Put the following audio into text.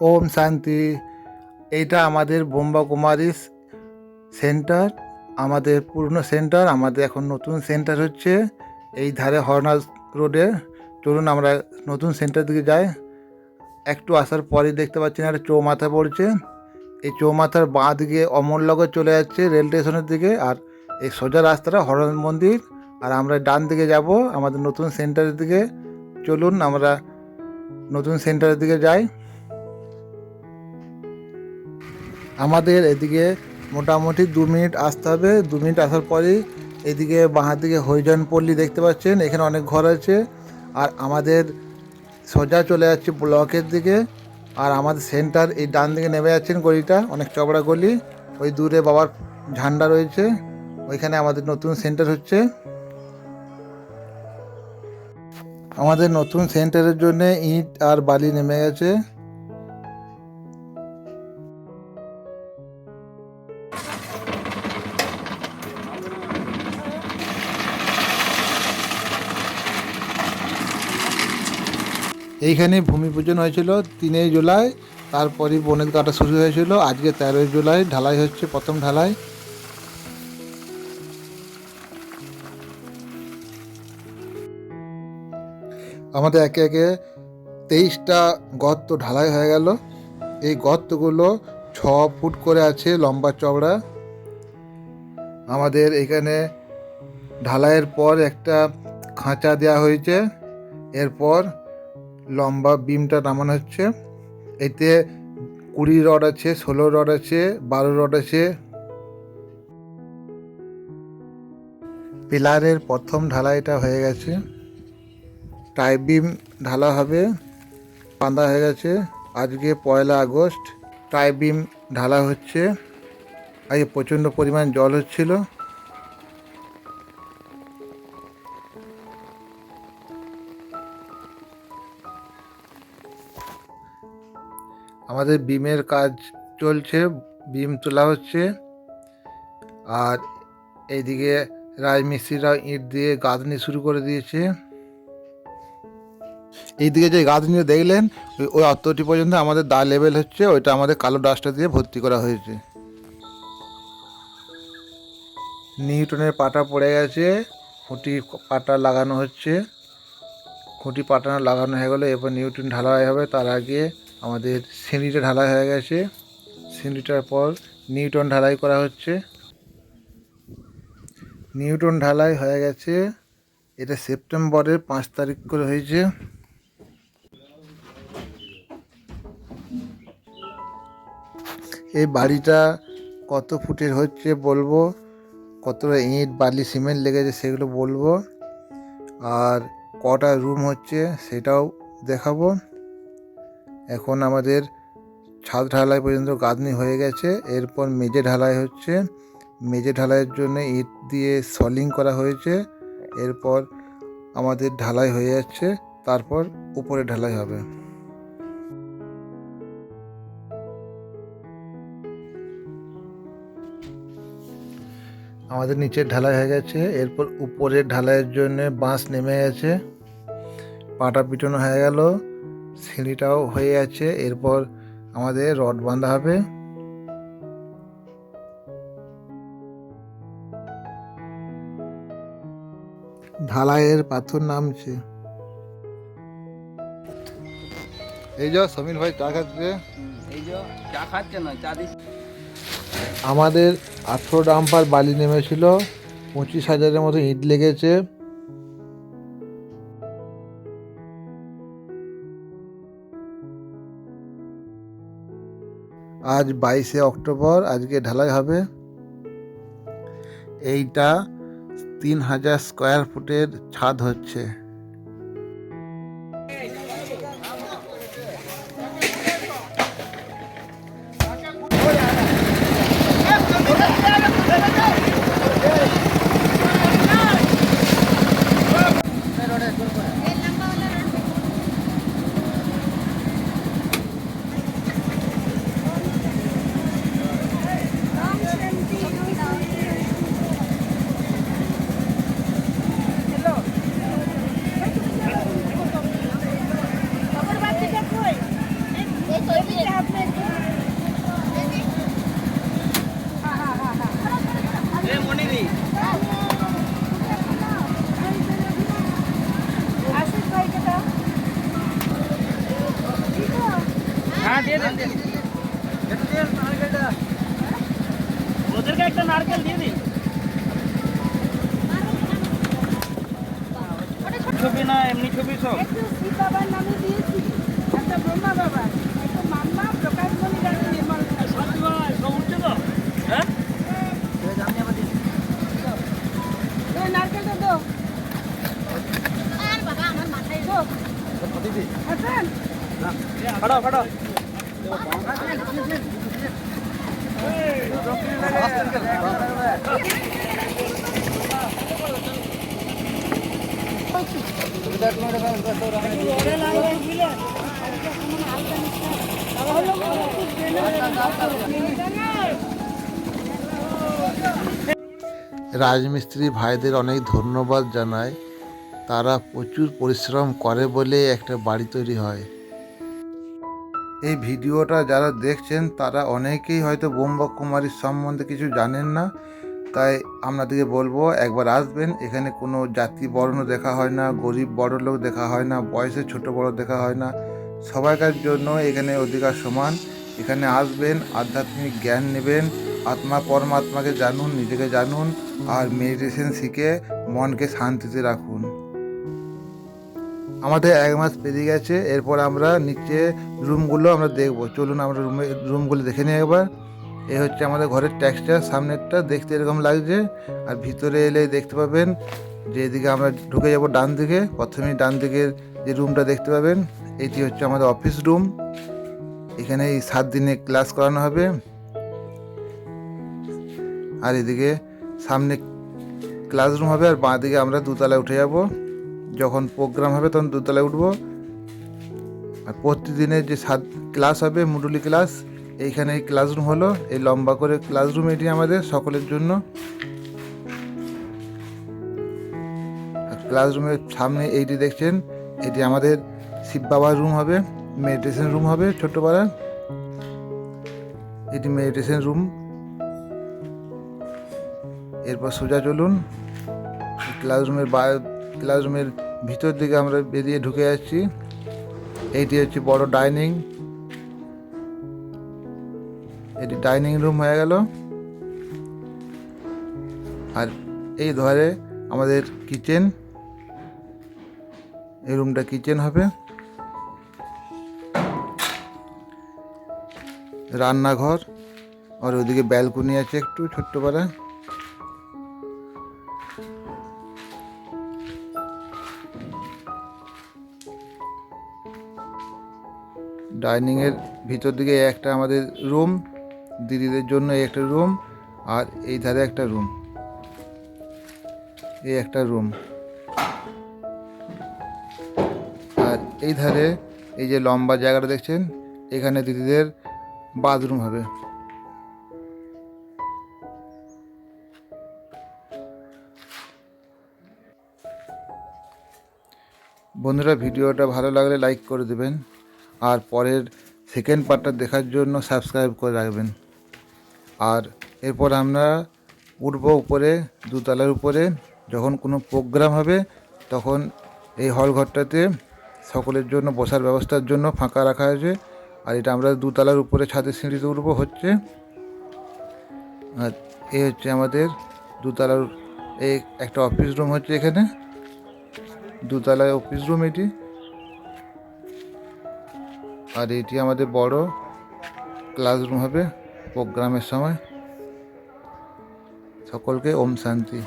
ওম শান্তি। এইটা আমাদের বোম্বা কুমারিস সেন্টার, আমাদের পুরনো সেন্টার, আমাদের এখন নতুন সেন্টার হচ্ছে এই ধারে হরনাল রোডে। চলুন আমরা নতুন সেন্টার দিকে যাই। একটু আসার পরেই দেখতে পাচ্ছেন একটা চৌমাথা পড়ছে। এই চৌমাথার বাঁ দিকে অমরনগর চলে যাচ্ছে রেল স্টেশনের দিকে আর এই সোজা রাস্তাটা হরনাল মন্দির। আর আমরা ডান দিকে যাব আমাদের নতুন সেন্টারের দিকে। চলুন আমরা নতুন সেন্টারের দিকে যাই। আমাদের এদিকে মোটামুটি দু মিনিট আসতে হবে। দু মিনিট আসার পরেই এদিকে বাঁ দিকে হরিজন পল্লী দেখতে পাচ্ছেন। এখানে অনেক ঘর আছে। আর আমাদের সোজা চলে যাচ্ছে ব্লকের দিকে। আর আমাদের সেন্টার এই ডান দিকে নেমে যাচ্ছেন গলিটা, অনেক চওড়া গলি। ওই দূরে বাবার ঝান্ডা রয়েছে। ওইখানে আমাদের নতুন সেন্টার হচ্ছে। আমাদের নতুন সেন্টারের জন্য ইট আর বালি নেমে গেছে। এইখানে ভূমি পূজন হয়েছিল তিনই জুলাই, তারপরই বনের কাটা শুরু হয়েছিল, আজকে তেরোই জুলাই, ঢালাই হচ্ছে প্রথম ঢালাই। আমাদের একে একে তেইশটা গর্ত ঢালাই হয়ে গেল। এই গর্তগুলো ছ ফুট করে আছে লম্বা চওড়া। আমাদের এখানে ঢালাইয়ের পর একটা খাঁচা দেওয়া হয়েছে। এরপর লম্বা বিমটা নামানো হচ্ছে। এতে কুড়ি রড আছে, ষোলো রড আছে, বারো রড আছে। পিলারের প্রথম ঢালাইটা হয়ে গেছে। টাই বিম ঢালা হবে, বাঁধা হয়ে গেছে। আজকে পয়লা আগস্ট, টাই বিম ঢালা হচ্ছে। আজকে প্রচণ্ড পরিমাণ জল হচ্ছিল। আমাদের বিমের কাজ চলছে, বিম তোলা হচ্ছে। আর এইদিকে রাজমিস্ত্রিরা ইট দিয়ে গাঁথনি শুরু করে দিয়েছে। এইদিকে যে গাঁথনি দেখলেন, ওই- অতটি পর্যন্ত আমাদের দা লেভেল হচ্ছে, ওইটা আমাদের কালো ডাস্টার দিয়ে ভর্তি করা হয়েছে। নিউটনের পাটা পড়ে গেছে, খুঁটি পাটা লাগানো হচ্ছে। খুঁটি পাটানো লাগানো হয়ে গেলে এরপর নিউটন ঢালাই হবে, তার আগে আমাদের সিঁড়িটা ঢালাই হয়ে গেছে। সিঁড়িটার পর নিউটন ঢালাই করা হচ্ছে। নিউটন ঢালাই হয়ে গেছে। এটা সেপ্টেম্বরের পাঁচ তারিখ করে হয়েছে। এই বাড়িটা কত ফুটের হচ্ছে বলব? কতটা ইট, বালি, সিমেন্ট লেগেছে সেগুলো বলব। আর কটা রুম হচ্ছে সেটাও দেখাবো। এখন আমাদের ছাদ ঢালাই পর্যন্ত গাঁথনি হয়ে গেছে। এরপর মেজে ঢালাই হচ্ছে। মেজে ঢালাইয়ের জন্য ইট দিয়ে সলিং করা হয়েছে। এরপর আমাদের ঢালাই হয়ে যাচ্ছে। তারপর উপরে ঢালাই হবে। আমাদের নিচের ঢালাই হয়ে গেছে। এরপর উপরের ঢালাইয়ের জন্য বাঁশ নেমে গেছে। পাটা পিটানো হয়ে গেল। সিঁড়িটাও হয়ে আছে এরপর আমাদের রড বাঁধা হবে। ঢালাইয়ের পাথর নামছে। এই যা সমীর ভাই চা খাচ্ছে। এই যে চা খাচ্ছে না চা আমাদের আঠেরো ডাম্পার বালি নেমেছিল পঁচিশ হাজারের মতো ইট লেগেছে। আজ বাইশে অক্টোবর আজকে ঢালাই হবে। এইটা তিন হাজার স্কোয়ার ফুটের ছাদ হচ্ছে। একটা নারকেল দিয়ে দিন। ছবি না এমনি ছবি সব। বাবার নামে দিয়েছি। একটা ব্রহ্মা বাবা একটা মাম্মা প্রকাশ মনি গাড়ি নির্মাণ সব উঠছে তো? হ্যাঁ? নারকেলটা দাও বাবা আমার মাথায় দাও হাসান ফাটাও ফাটাও রাজমিস্ত্রি ভাইদের অনেক ধন্যবাদ জানায়। তারা প্রচুর পরিশ্রম করে বলে একটা বাড়ি তৈরি হয়। এই ভিডিওটা যারা দেখছেন, তারা অনেকেই হয়তো বোম্বা কুমারীর সম্বন্ধে কিছু জানেন না। তাই আপনাদেরকে বলব, একবার আসবেন। এখানে কোনো জাতি বর্ণ দেখা হয় না, গরিব বড় লোক দেখা হয় না, বয়সে ছোট বড় দেখা হয় না। সবাইকার জন্য এখানে অধিকার সমান। এখানে আসবেন, আধ্যাত্মিক জ্ঞান নেবেন, আত্মা পরমাত্মাকে জানুন, নিজেকে জানুন, আর মেডিটেশন শিখে মনকে শান্তিতে রাখুন। আমাদের এক মাস পেরিয়ে গেছে, এরপর আমরা নিচে রুমগুলো আমরা দেখব। চলুন আমরা রুমে, রুমগুলো দেখে নিই একবার। এই হচ্ছে আমাদের ঘরের ট্যাক্সটার সামনেরটা দেখতে এরকম লাগছে। আর ভিতরে এলে দেখতে পাবেন যে এদিকে আমরা ঢুকে যাব ডান দিকে। প্রথমেই ডান দিকের যে রুমটা দেখতে পাবেন, এটি হচ্ছে আমাদের অফিস রুম এখানে এই সাত দিনে ক্লাস করানো হবে। আর এদিকে সামনে ক্লাসরুম হবে, আর বাঁ দিকে আমরা দুতলায় উঠে যাব। যখন প্রোগ্রাম হবে, তখন দুতলায় উঠবো। আর প্রতিদিনের যে সাত ক্লাস হবে, মুডুলি ক্লাস এইখানে এই ক্লাসরুম হলো। এই লম্বা করে ক্লাসরুম এটি আমাদের সকলের জন্য। আর ক্লাসরুমের সামনে এইটি দেখছেন, এটি আমাদের শিব বাবার রুম হবে মেডিটেশন রুম হবে ছোট্ট পাড়া এটি মেডিটেশন রুম এরপর সোজা চলুন। ক্লাসরুমের বা ক্লাসরুমের ভিতর দিকে আমরা বেরিয়ে ঢুকে যাচ্ছি এইটি হচ্ছে বড় ডাইনিং। এটি ডাইনিং রুম হয়ে গেল। আর এই ধরে আমাদের কিচেন। এই রুমটা কিচেন হবে। রান্নাঘর। আর ওইদিকে ব্যালকনি আছে একটু ছোট্ট পাড়া ডাইনিংয়ের ভিতর দিকে একটা আমাদের রুম, দিদিদের জন্য একটা রুম আর এই ধারে একটা রুম। এই একটা রুম। আর এই ধারে এই যে লম্বা জায়গাটা দেখছেন, এখানে দিদিদের বাথরুম হবে। বন্ধুরা, ভিডিওটা ভালো লাগলে লাইক করে দেবেন। আর পরের সেকেন্ড পার্টটা দেখার জন্য সাবস্ক্রাইব করে রাখবেন। আর এরপর আমরা উঠবো উপরে, দুতলার উপরে। যখন কোনো প্রোগ্রাম হবে, তখন এই হল ঘরটাতে সকলের জন্য বসার ব্যবস্থার জন্য ফাঁকা রাখা হয়েছে। আর এটা আমরা দুতলার উপরে ছাদের সিঁড়িতে উঠবো হচ্ছে। আর এই হচ্ছে আমাদের দুতলার এই একটা অফিস রুম হচ্ছে এখানে। দুতলায় অফিস রুম এটি। আর এটি আমাদের বড় ক্লাসরুম হবে প্রোগ্রামের সময়। সকলকে ওম শান্তি।